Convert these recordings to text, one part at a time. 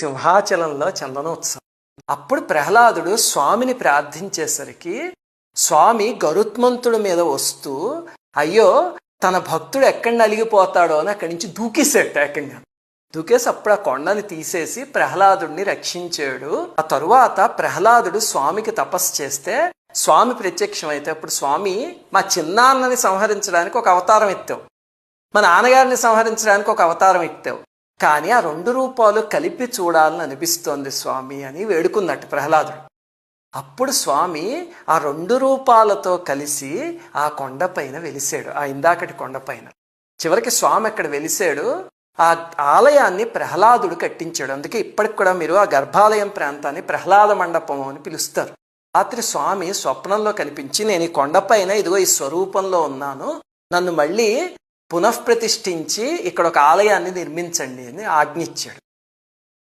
సింహాచలంలో చందనోత్సవం అప్పుడు ప్రహ్లాదుడు స్వామిని ప్రార్థించేసరికి స్వామి గరుత్మంతుడి మీద వస్తూ అయ్యో తన భక్తుడు ఎక్కడ నలిగిపోతాడో అని అక్కడి నుంచి దూకేశాడు ఏకంగా. దూకేసి అప్పుడు ఆ కొండని తీసేసి ప్రహ్లాదుడిని రక్షించాడు. ఆ తరువాత ప్రహ్లాదుడు స్వామికి తపస్సు చేస్తే స్వామి ప్రత్యక్షమైతే అప్పుడు స్వామి మా చిన్నాన్నని సంహరించడానికి ఒక అవతారం ఎత్తావు. మా నాన్నగారిని సంహరించడానికి ఒక అవతారం ఎత్తావు. కానీ ఆ రెండు రూపాలు కలిపి చూడాలని అనిపిస్తోంది స్వామి అని వేడుకున్నట్టు ప్రహ్లాదుడు. అప్పుడు స్వామి ఆ రెండు రూపాలతో కలిసి ఆ కొండపైన వెలిసాడు ఆ ఇందాకటి కొండపైన చివరికి స్వామి అక్కడ వెలిసాడు ఆ ఆలయాన్ని ప్రహ్లాదుడు కట్టించాడు. అందుకే ఇప్పటికి కూడా మీరు ఆ గర్భాలయం ప్రాంతాన్ని ప్రహ్లాద మండపం అని పిలుస్తారు. రాత్రి స్వామి స్వప్నంలో కనిపించి నేను ఈ కొండపైన ఇదిగో ఈ స్వరూపంలో ఉన్నాను. నన్ను మళ్ళీ పునఃప్రతిష్ఠించి ఇక్కడ ఒక ఆలయాన్ని నిర్మించండి అని ఆజ్ఞించాడు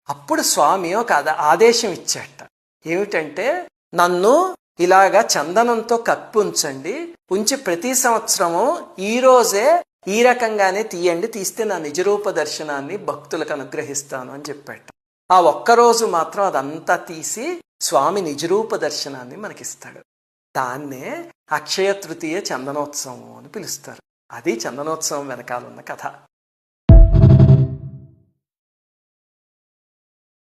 అప్పుడు స్వామి ఒక ఆదేశం ఇచ్చాట ఏమిటంటే నన్ను ఇలాగా చందనంతో కప్పి ఉంచండి ఉంచి ప్రతి సంవత్సరము ఈ రోజే ఈ రకంగానే తీయండి తీస్తే నా నిజరూప దర్శనాన్ని భక్తులకు అనుగ్రహిస్తాను అని చెప్పాట ఆ ఒక్కరోజు మాత్రం అదంతా తీసి స్వామి నిజరూప దర్శనాన్ని మనకిస్తాడు. దాన్నే అక్షయ తృతీయ చందనోత్సవం అని పిలుస్తారు. అది చందనోత్సవం వెనకాలన్న కథ.